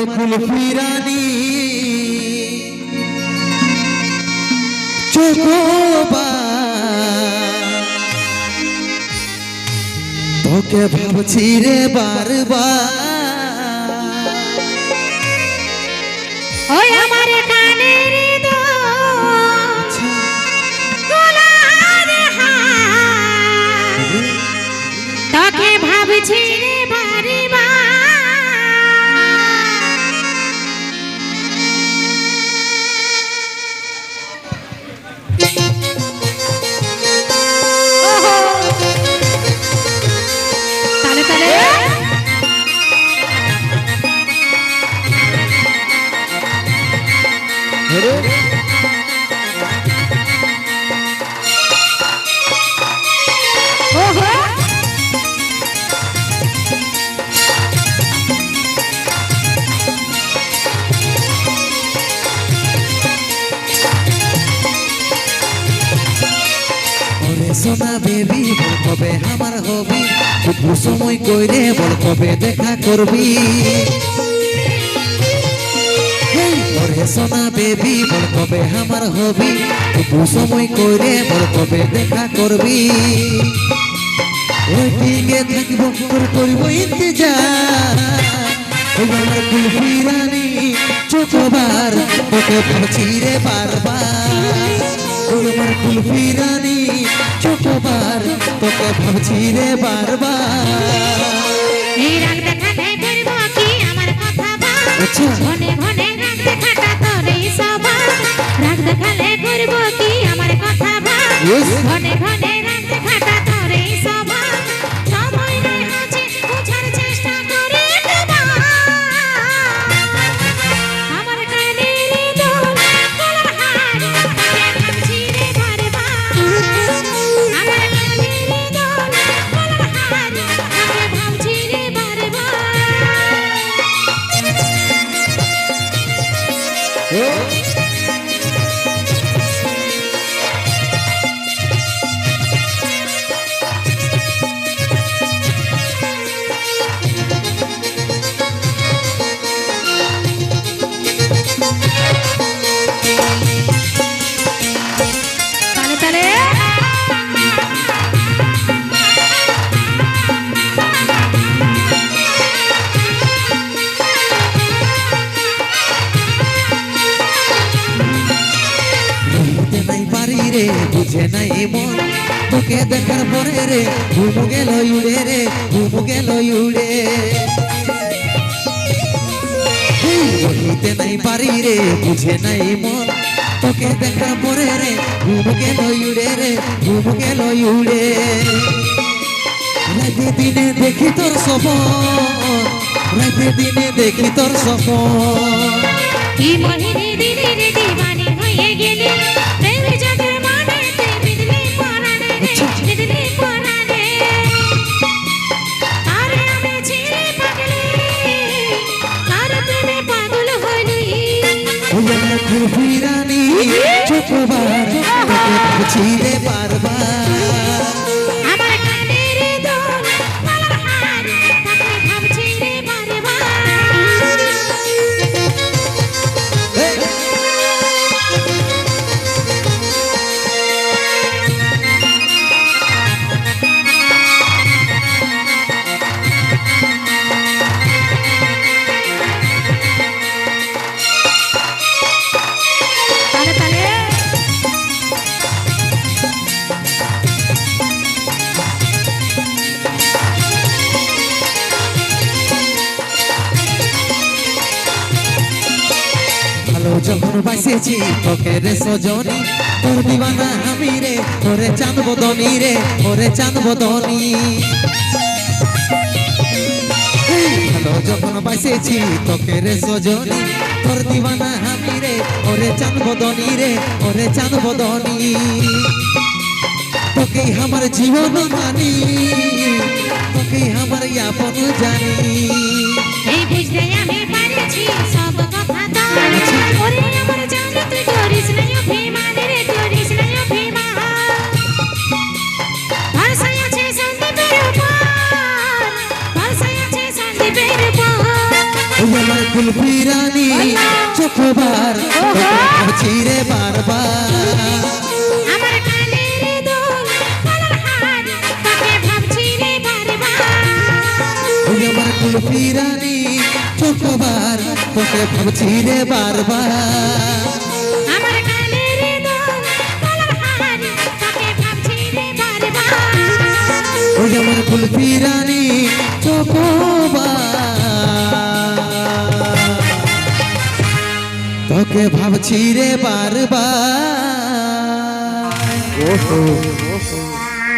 আমার কুলফি রানী চোখবা তোকে ভাবছি রে বারবার। আমার কানে দোল সোনা বেবি বল কবে আমার হবি? একটু সময় কইরে বল কবে দেখা করবি? ওরে সোনা বেবি বল কবে আমার হবি? একটু সময় কইরে বল কবে দেখা করবি? ওয়েটিংয়ে থাকব তোর করব ইন্তজার। ওই আমার চোখবার, তোকে ভাবছি রে বারবার। ওই আমার কুলফি রানী চোখবার ভাবছি রে বারবার। আচ্ছা। ঘনে ঘনে রাগ দেখাটা তোর স্বভাব রাগ দেখালে করব কি? আমার কথা ঘনে ঘনে রাগ Ei. বুঝে নাই মন। তোকে দেখার পরে রে, ঘুম গেল উড়ে রে, ঘুম গেল উড়ে। বলিতে নাই পারি রে, বুঝে নাই মন। তোকে দেখার পরে রে, ঘুম গেল উড়ে রে, ঘুম গেল উড়ে। রাতে দিনে দেখি তোর সপন রাতে দিনে দেখি তোর সপন কি মোহিনী দিদির দিবানি হয়ে গেলি ওই আমার খুবই রানী চোখবার তোকে যখন বাসেছি তোকে রে সজনী, তোর দিবানা আমি রে তোরে চাঁদ বদনি রে তোরে চাঁদ বদনি যখন বাসেছি তোকে রে সজনী, তোর দিবানা আমি রে ওরে চাঁদ বদনি রে ওরে চাঁদ বদনি তোকে আমার জীবন মানি তোকে আমার আপন জানি। এই বুঝতে আমি পারেছি রে বারবার। ওই আমার কুলফি রানী চোখবার বারবার। তোকে ভাবছি রে বারবার। ওই আমার কুলফি রানী চোখবার। তোকে ভাবছি রে বারবার।